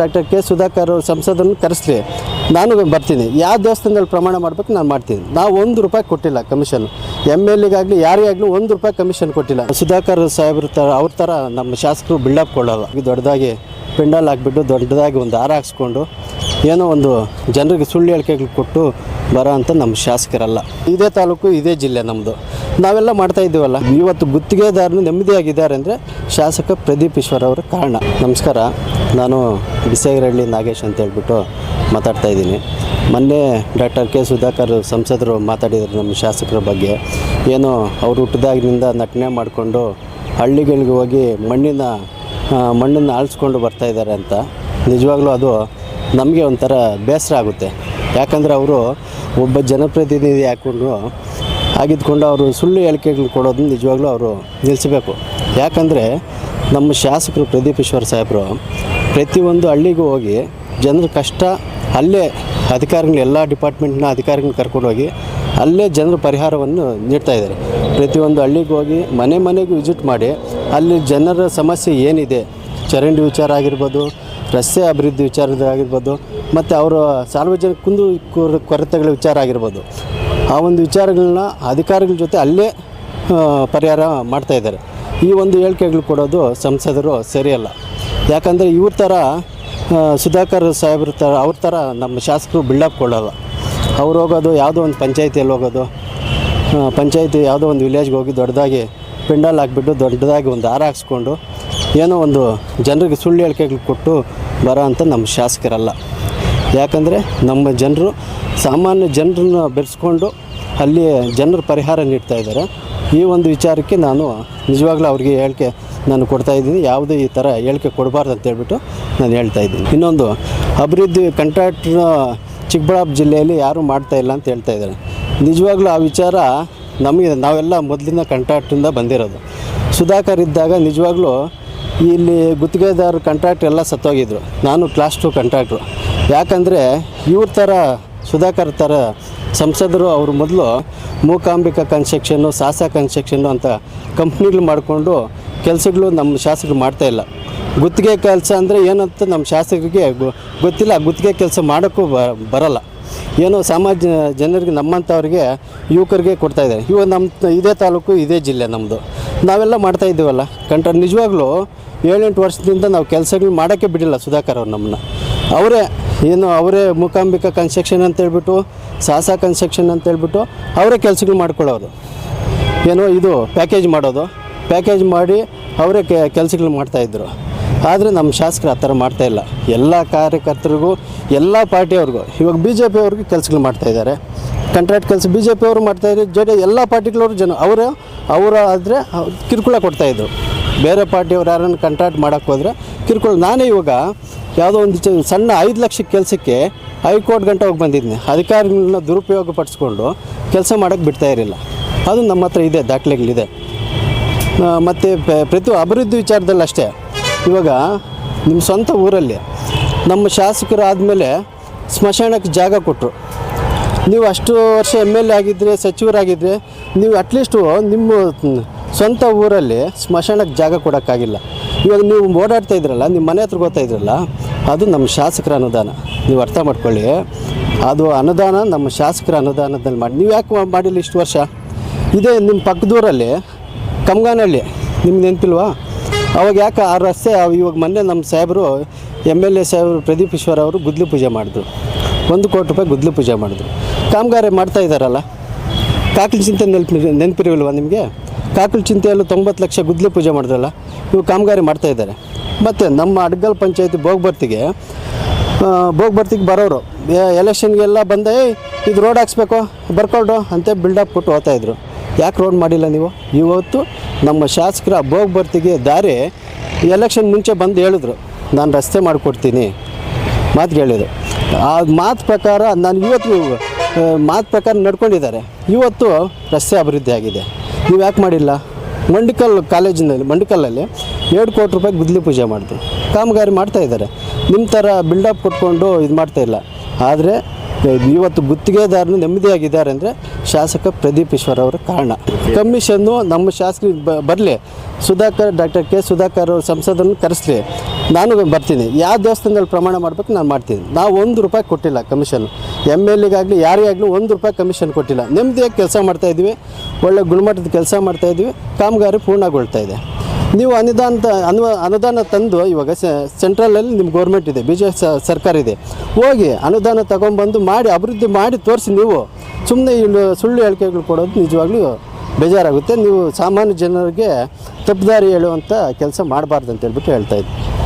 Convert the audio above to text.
Doctor K Sudhakar ಅವರು ಸಂಸದನ್ನು ಕರೆಸ್ಲಿ. ನಾನು ಬರ್ತೀನಿ. ಯಾವ ದೇವಸ್ಥಾನದಲ್ಲಿ ಪ್ರಮಾಣ ಮಾಡಬೇಕು ನಾನು ಮಾಡ್ತೀನಿ. ನಾವು ಒಂದು ರೂಪಾಯಿ ಕೊಟ್ಟಿಲ್ಲ ಕಮಿಷನ್. ಎಂ ಎಲ್ ಎಗಾಗಲಿ ಯಾರೇ ಆಗಲಿ ಒಂದು ರೂಪಾಯಿ ಕಮಿಷನ್ ಕೊಟ್ಟಿಲ್ಲ. ಸುಧಾಕರ್ ಸಾಹೇಬ್ರ ಥರ ಅವ್ರ ಥರ ನಮ್ಮ ಶಾಸಕರು ಬಿಲ್ಡಪ್ ಕೊಡೋಲ್ಲ ದೊಡ್ಡದಾಗಿ ಪೆಂಡಲ್ ಹಾಕ್ಬಿಟ್ಟು ದೊಡ್ಡದಾಗಿ ಒಂದು ಹಾರ ಹಾಕ್ಸ್ಕೊಂಡು ಏನೋ ಒಂದು ಜನರಿಗೆ ಸುಳ್ಳು ಹೇಳಿಕೆಗಳು ಕೊಟ್ಟು ಬರೋ ಅಂತ ನಮ್ಮ ಶಾಸಕರಲ್ಲ. ಇದೇ ತಾಲೂಕು, ಇದೇ ಜಿಲ್ಲೆ ನಮ್ಮದು ನಾವೆಲ್ಲ ಮಾಡ್ತಾ ಇದ್ದೀವಲ್ಲ, ಇವತ್ತು ಗುತ್ತಿಗೆದಾರನು ನೆಮ್ಮದಿಯಾಗಿದ್ದಾರೆ ಅಂದರೆ ಶಾಸಕ ಪ್ರದೀಪ್ ಈಶ್ವರ್ ಅವರ ಕಾರಣ. ನಮಸ್ಕಾರ, ನಾನು ಬಿಸೇಗರಹಳ್ಳಿ ನಾಗೇಶ್ ಅಂತ ಹೇಳ್ಬಿಟ್ಟು ಮಾತಾಡ್ತಾ ಇದ್ದೀನಿ. ಮೊನ್ನೆ ಡಾಕ್ಟರ್ ಕೆ ಸುಧಾಕರ್ ಸಂಸದರು ಮಾತಾಡಿದರು ನಮ್ಮ ಶಾಸಕರ ಬಗ್ಗೆ. ಏನೋ ಅವರು ಹುಟ್ಟಿದಾಗಿನಿಂದ ನಟನೆ ಮಾಡಿಕೊಂಡು ಹಳ್ಳಿಗಳಿಗೆ ಹೋಗಿ ಮಣ್ಣಿನ ಮಣ್ಣನ್ನು ಆಳ್ಸ್ಕೊಂಡು ಬರ್ತಾ ಇದ್ದಾರೆ ಅಂತ. ನಿಜವಾಗ್ಲೂ ಅದು ನಮಗೆ ಒಂಥರ ಬೇಸರ ಆಗುತ್ತೆ. ಯಾಕಂದರೆ ಅವರು ಒಬ್ಬ ಜನಪ್ರತಿನಿಧಿ ಹಾಕ್ಕೊಂಡು ಆಗಿದ್ದುಕೊಂಡು ಅವರು ಸುಳ್ಳು ಹೇಳಿಕೆಗಳು ಕೊಡೋದನ್ನ ನಿಜವಾಗ್ಲೂ ಅವರು ನಿಲ್ಲಿಸಬೇಕು. ಯಾಕಂದರೆ ನಮ್ಮ ಶಾಸಕರು ಪ್ರದೀಪೇಶ್ವರ ಸಾಹೇಬರು ಪ್ರತಿಯೊಂದು ಹಳ್ಳಿಗೂ ಹೋಗಿ ಜನರ ಕಷ್ಟ ಅಲ್ಲೇ ಅಧಿಕಾರಿಗಳು ಎಲ್ಲ ಡಿಪಾರ್ಟ್ಮೆಂಟ್ನ ಅಧಿಕಾರಿಗಳನ್ನ ಕರ್ಕೊಂಡೋಗಿ ಅಲ್ಲೇ ಜನರ ಪರಿಹಾರವನ್ನು ನೀಡ್ತಾ ಇದ್ದಾರೆ. ಪ್ರತಿಯೊಂದು ಹಳ್ಳಿಗೆ ಹೋಗಿ ಮನೆ ಮನೆಗೆ ವಿಸಿಟ್ ಮಾಡಿ ಅಲ್ಲಿ ಜನರ ಸಮಸ್ಯೆ ಏನಿದೆ, ಚರಂಡಿ ವಿಚಾರ ಆಗಿರ್ಬೋದು, ರಸ್ತೆ ಅಭಿವೃದ್ಧಿ ವಿಚಾರದಾಗಿರ್ಬೋದು ಮತ್ತು ಅವರ ಸಾರ್ವಜನಿಕ ಕುಂದು ಕೊರ- ಕೊರತೆಗಳ ವಿಚಾರ ಆಗಿರ್ಬೋದು. ಆ ಒಂದು ವಿಚಾರಗಳನ್ನ ಅಧಿಕಾರಿಗಳ ಜೊತೆ ಅಲ್ಲೇ ಪರಿಹಾರ ಮಾಡ್ತಾಯಿದ್ದಾರೆ ಈ ಒಂದು ಹೇಳಿಕೆಗಳು ಕೊಡೋದು ಸಂಸದರು ಸರಿಯಲ್ಲ ಯಾಕಂದರೆ ಇವ್ರ ಥರ ಸುಧಾಕರ್ ಸಾಹೇಬ್ರ ಥರ, ಅವ್ರ ಥರ ನಮ್ಮ ಶಾಸಕರು ಬಿಲ್ಡಪ್ ಕೊಡೋಲ್ಲ. ಅವ್ರು ಹೋಗೋದು ಯಾವುದೋ ಒಂದು ಪಂಚಾಯಿತಿಯಲ್ಲಿ ಹೋಗೋದು ಪಂಚಾಯತಿ ಯಾವುದೋ ಒಂದು ವಿಲೇಜ್ಗೆ ಹೋಗಿ ದೊಡ್ಡದಾಗಿ ಪಿಂಡಲ್ ಹಾಕ್ಬಿಟ್ಟು ದೊಡ್ಡದಾಗಿ ಒಂದು ಹಾರ ಹಾಕ್ಸ್ಕೊಂಡು ಏನೋ ಒಂದು ಜನರಿಗೆ ಸುಳ್ಳು ಹೇಳಿಕೆಗಳು ಕೊಟ್ಟು ಬರೋ ಅಂತ ನಮ್ಮ ಶಾಸಕರಲ್ಲ. ಯಾಕಂದರೆ ನಮ್ಮ ಜನರು ಸಾಮಾನ್ಯ ಜನರನ್ನ ಬೆರೆಸ್ಕೊಂಡು ಅಲ್ಲಿ ಜನರ ಪರಿಹಾರ ನೀಡ್ತಾ ಇದ್ದಾರೆ. ಈ ಒಂದು ವಿಚಾರಕ್ಕೆ ನಾನು ನಿಜವಾಗ್ಲೂ ಅವ್ರಿಗೆ ಹೇಳಿಕೆ ನಾನು ಕೊಡ್ತಾ ಇದ್ದೀನಿ. ಯಾವುದೇ ಈ ಥರ ಹೇಳಿಕೆ ಕೊಡಬಾರ್ದು ಅಂತ ಹೇಳ್ಬಿಟ್ಟು ನಾನು ಹೇಳ್ತಾ ಇದ್ದೀನಿ. ಇನ್ನೊಂದು, ಅಭಿವೃದ್ಧಿ ಕಂಟ್ರಾಕ್ಟ್ರ ಚಿಕ್ಕಬಳ್ಳಾಪುರ ಜಿಲ್ಲೆಯಲ್ಲಿ ಯಾರೂ ಮಾಡ್ತಾ ಇಲ್ಲ ಅಂತ ಹೇಳ್ತಾ ಇದ್ದಾರೆ. ನಿಜವಾಗ್ಲೂ ಆ ವಿಚಾರ ನಮಗೆ ನಾವೆಲ್ಲ ಮೊದಲಿನ ಕಂಟ್ರಾಕ್ಟಿಂದ ಬಂದಿರೋದು. ಸುಧಾಕರ್ ಇದ್ದಾಗ ನಿಜವಾಗ್ಲೂ ಇಲ್ಲಿ ಗುತ್ತಿಗೆದಾರ ಕಂಟ್ರಾಕ್ಟ್ ಎಲ್ಲ ಸತ್ತೋಗಿದ್ರು. ನಾನು ಕ್ಲಾಸ್ ಟು ಕಂಟ್ರಾಕ್ಟ್ರು ಯಾಕಂದರೆ ಇವ್ರ ಥರ, ಸುಧಾಕರ್ ಥರ ಸಂಸದರು ಅವರು ಮೊದಲು ಮೂಕಾಂಬಿಕಾ ಕನ್ಸ್ಟ್ರಕ್ಷನ್ನು ಸಾಸ ಕನ್ಸ್ಟ್ರಕ್ಷನ್ನು ಅಂತ ಕಂಪ್ನಿಗಳು ಮಾಡಿಕೊಂಡು ಕೆಲಸಗಳು ನಮ್ಮ ಶಾಸಕರು ಮಾಡ್ತಾ ಇಲ್ಲ. ಗುತ್ತಿಗೆ ಕೆಲಸ ಅಂದರೆ ಏನಂತ ನಮ್ಮ ಶಾಸಕರಿಗೆ ಗೊತ್ತಿಲ್ಲ. ಗುತ್ತಿಗೆ ಕೆಲಸ ಮಾಡೋಕ್ಕೂ ಬರಲ್ಲ. ಏನೋ ಸಮಾಜ ಜನರಿಗೆ ನಮ್ಮಂಥವ್ರಿಗೆ ಯುವಕರಿಗೆ ಕೊಡ್ತಾ ಇದ್ದಾರೆ. ಇವಾಗ ನಮ್ಮ ಇದೇ ತಾಲೂಕು, ಇದೇ ಜಿಲ್ಲೆ ನಮ್ಮದು ನಾವೆಲ್ಲ ಮಾಡ್ತಾ ಇದ್ದೀವಲ್ಲ? ಕಂಟ್ರ ನಿಜವಾಗ್ಲೂ ಏಳೆಂಟು ವರ್ಷದಿಂದ ನಾವು ಕೆಲಸಗಳು ಮಾಡೋಕ್ಕೆ ಬಿಡಿಲ್ಲ ಸುಧಾಕರ್ ಅವ್ರು ನಮ್ಮನ್ನ. ಅವರೇ ಏನು ಅವರೇ ಮೂಕಾಂಬಿಕಾ ಕನ್ಸ್ಟ್ರಕ್ಷನ್ ಅಂತ ಹೇಳ್ಬಿಟ್ಟು, ಸಾಸಾ ಕನ್ಸ್ಟ್ರಕ್ಷನ್ ಅಂತ ಹೇಳ್ಬಿಟ್ಟು ಅವರೇ ಕೆಲಸಗಳು ಮಾಡ್ಕೊಳ್ಳೋರು ಏನೋ ಇದು ಪ್ಯಾಕೇಜ್ ಮಾಡೋದು. ಪ್ಯಾಕೇಜ್ ಮಾಡಿ ಅವರೇ ಕೆಲಸಗಳು ಮಾಡ್ತಾಯಿದ್ರು ಆದರೆ ನಮ್ಮ ಶಾಸಕರು ಆ ಥರ ಮಾಡ್ತಾಯಿಲ್ಲ ಎಲ್ಲ ಕಾರ್ಯಕರ್ತರಿಗೂ ಎಲ್ಲ ಪಾರ್ಟಿಯವ್ರಿಗೂ ಇವಾಗ ಬಿ ಜೆ ಪಿಯವ್ರಿಗೂ ಕೆಲಸಗಳು ಮಾಡ್ತಾಯಿದ್ದಾರೆ ಕಾಂಟ್ರಾಕ್ಟ್ ಕೆಲಸ ಬಿ ಜೆ ಪಿಯವರು ಮಾಡ್ತಾಯಿದ್ರು ಡಿ ಎಲ್ಲ ಪಾರ್ಟಿಗಳವರು ಜನ ಅವರು ಅವರು ಆದರೆ ಕಿರುಕುಳ ಕೊಡ್ತಾಯಿದ್ರು ಬೇರೆ ಪಾರ್ಟಿಯವ್ರು ಯಾರನ್ನು ಕಾಂಟ್ರಾಕ್ಟ್ ಮಾಡೋಕ್ಕೆ ಹೋದರೆ ಕಿರುಕುಳ. ನಾನೇ ಇವಾಗ ಯಾವುದೋ ಒಂದು ಸಣ್ಣ ಐದು ಲಕ್ಷ ಕೆಲಸಕ್ಕೆ ಹೈಕೋರ್ಟ್ ಗಂಟೆ ಹೋಗಿ ಬಂದಿದ್ದೀನಿ ಅಧಿಕಾರಿಗಳನ್ನ ದುರುಪಯೋಗ ಪಡಿಸ್ಕೊಂಡು ಕೆಲಸ ಮಾಡೋಕ್ಕೆ ಬಿಡ್ತಾ ಇರಲಿಲ್ಲ. ಅದು ನಮ್ಮ ಹತ್ರ ಇದೆ, ದಾಖಲೆಗಳಿದೆ. ಮತ್ತು ಪ್ರತಿ ಅಭಿವೃದ್ಧಿ ವಿಚಾರದಲ್ಲಿ ಅಷ್ಟೇ ಇವಾಗ ನಿಮ್ಮ ಸ್ವಂತ ಊರಲ್ಲಿ ನಮ್ಮ ಶಾಸಕರು ಆದಮೇಲೆ ಸ್ಮಶಾನಕ್ಕೆ ಜಾಗ ಕೊಟ್ಟರು ನೀವು ಅಷ್ಟು ವರ್ಷ ಎಂ ಎಲ್ ಎ ಆಗಿದ್ದರೆ ಸಚಿವರಾಗಿದ್ದರೆ ನೀವು ಅಟ್ಲೀಸ್ಟು ನಿಮ್ಮ ಸ್ವಂತ ಊರಲ್ಲಿ ಸ್ಮಶಾನಕ್ಕೆ ಜಾಗ ಕೊಡೋಕ್ಕಾಗಿಲ್ಲ. ಇವಾಗ ನೀವು ಓಡಾಡ್ತಾ ಇದ್ರಲ್ಲ, ನಿಮ್ಮ ಮನೆ ಹತ್ರ ಗೊತ್ತಾ ಇದ್ರಲ್ಲ, ಅದು ನಮ್ಮ ಶಾಸಕರ ಅನುದಾನ. ನೀವು ಅರ್ಥ ಮಾಡ್ಕೊಳ್ಳಿ, ಅದು ಅನುದಾನ ನಮ್ಮ ಶಾಸಕರ ಅನುದಾನದಲ್ಲಿ ಮಾಡಿ. ನೀವು ಯಾಕೆ ಮಾಡಿಲ್ಲ ಇಷ್ಟು ವರ್ಷ? ಇದೇ ನಿಮ್ಮ ಪಕ್ಕದೂರಲ್ಲಿ ಕಮ್ಗಾನಹಳ್ಳಿ ನಿಮ್ಗೆ ನೆನಪಿಲ್ವಾ? ಅವಾಗ ಯಾಕೆ ಆ ರಸ್ತೆ ಇವಾಗ ಮೊನ್ನೆ ನಮ್ಮ ಸಾಹೇಬರು ಎಂ ಎಲ್ ಎ ಸಾಹೇಬರು ಪ್ರದೀಪ್ ಈಶ್ವರ್ ಅವರು ಗುದ್ಲಿ ಪೂಜೆ ಮಾಡಿದ್ರು. ಒಂದು ಕೋಟಿ ರೂಪಾಯಿ ಗುದ್ಲಿ ಪೂಜೆ ಮಾಡಿದ್ರು. ಕಾಮಗಾರಿ ಮಾಡ್ತಾ ಇದ್ದಾರಲ್ಲ? ಕಾಕಲ್ ಚಿಂತೆ ನೆನಪಿ ನೆನಪಿರಿಲ್ವಾ ನಿಮಗೆ? ಕಾಕಲ್ ಚಿಂತೆಯಲ್ಲೂ ತೊಂಬತ್ತು ಲಕ್ಷ ಗುದ್ಲಿ ಪೂಜೆ ಮಾಡಿದ್ರಲ್ಲ? ಇವು ಕಾಮಗಾರಿ ಮಾಡ್ತಾ ಇದ್ದಾರೆ. ಮತ್ತು ನಮ್ಮ ಅಡ್ಗಲ್ ಪಂಚಾಯತಿ ಭೋಗ್ಬರ್ತಿಗೆ ಭೋಗ್ಬರ್ತಿಗೆ ಬರೋರು. ಎಲೆಕ್ಷನ್ಗೆಲ್ಲ ಬಂದೇ "ಏಯ್, ಇದು ರೋಡ್ ಹಾಕ್ಸ್ಬೇಕು ಬರ್ಕೊಳ್ರು ಅಂತ ಬಿಲ್ಡಪ್ ಕೊಟ್ಟು ಹೋಗ್ತಾಯಿದ್ರು ಯಾಕೆ ರೋಡ್ ಮಾಡಿಲ್ಲ ನೀವು? ಇವತ್ತು ನಮ್ಮ ಶಾಸಕರ ಬೋಗ್ಬರ್ತಿಗೆ ದಾರಿ ಎಲೆಕ್ಷನ್ ಮುಂಚೆ ಬಂದು ಹೇಳಿದ್ರು, ನಾನು ರಸ್ತೆ ಮಾಡಿಕೊಡ್ತೀನಿ. ಮಾತು ಹೇಳಿದ್ರು. ಆ ಮಾತು ಪ್ರಕಾರ, ನಾನು ಇವತ್ತು ಮಾತು ಪ್ರಕಾರ ನಡ್ಕೊಂಡಿದ್ದಾರೆ. ಇವತ್ತು ರಸ್ತೆ ಅಭಿವೃದ್ಧಿ ಆಗಿದೆ. ನೀವು ಯಾಕೆ ಮಾಡಿಲ್ಲ? ಮಂಡಿಕಲ್ ಕಾಲೇಜಿನಲ್ಲಿ ಮಂಡಿಕಲ್ಲಲ್ಲಿ ಎರಡು ಕೋಟಿ ರೂಪಾಯಿ ಗುದ್ಲಿ ಪೂಜೆ ಮಾಡಿದ್ರು ಕಾಮಗಾರಿ ಮಾಡ್ತಾ ಇದ್ದಾರೆ. ನಿಮ್ಮ ಥರ ಬಿಲ್ಡಪ್ ಕೊಟ್ಕೊಂಡು ಇದು ಮಾಡ್ತಾಯಿಲ್ಲ ಆದರೆ ಇವತ್ತು ಗುತ್ತಿಗೆದಾರನು ನೆಮ್ಮದಿಯಾಗಿದ್ದಾರೆ ಅಂದರೆ ಶಾಸಕ ಪ್ರದೀಪ್ ಈಶ್ವರ್ ಅವರ ಕಾರಣ. ಕಮಿಷನ್ನು ನಮ್ಮ ಶಾಸಕರಿಗೆ ಬರಲಿ. ಸುಧಾಕರ್ ಡಾಕ್ಟರ್ ಕೆ ಸುಧಾಕರ್ ಅವರು ಸಂಸದನ್ನು ಕರೆಸಲಿ. ನಾನು ಬರ್ತೀನಿ. ಯಾವ ದೇವಸ್ಥಾನದಲ್ಲಿ ಪ್ರಮಾಣ ಮಾಡಬೇಕು ನಾನು ಮಾಡ್ತೀನಿ. ನಾವು ಒಂದು ರೂಪಾಯಿ ಕೊಟ್ಟಿಲ್ಲ ಕಮಿಷನ್. ಎಂ ಎಲ್ ಎಗಾಗಲಿ ಯಾರೇ ಆಗಲಿ ಒಂದು ರೂಪಾಯಿ ಕಮಿಷನ್ ಕೊಟ್ಟಿಲ್ಲ. ನೆಮ್ಮದಿಯಾಗಿ ಕೆಲಸ ಮಾಡ್ತಾಯಿದ್ವಿ ಒಳ್ಳೆ ಗುಣಮಟ್ಟದ ಕೆಲಸ ಮಾಡ್ತಾಯಿದ್ವಿ ಕಾಮಗಾರಿ ಪೂರ್ಣಗೊಳ್ತಾ ಇದೆ. ನೀವು ಅನುದಾನ ತ- ಅನು ಅನುದಾನ ತಂದು ಇವಾಗ ಸೆಂಟ್ರಲಲ್ಲಿ ನಿಮ್ಮ ಗೌರ್ಮೆಂಟ್ ಇದೆ, ಬಿ ಜೆ ಸರ್ಕಾರ ಇದೆ. ಹೋಗಿ ಅನುದಾನ ತಗೊಂಬಂದು ಮಾಡಿ, ಅಭಿವೃದ್ಧಿ ಮಾಡಿ ತೋರಿಸಿ ನೀವು. ಸುಮ್ಮನೆ ಇಲ್ಲಿ ಸುಳ್ಳು ಹೇಳಿಕೆಗಳು ಕೊಡೋದು ನಿಜವಾಗ್ಲೂ ಬೇಜಾರಾಗುತ್ತೆ. ನೀವು ಸಾಮಾನ್ಯ ಜನರಿಗೆ ತಪ್ಪುದಾರಿ ಹೇಳುವಂಥ ಕೆಲಸ ಮಾಡಬಾರ್ದು ಅಂತ ಹೇಳ್ಬಿಟ್ಟು ಹೇಳ್ತಾ ಇದ್ದೀನಿ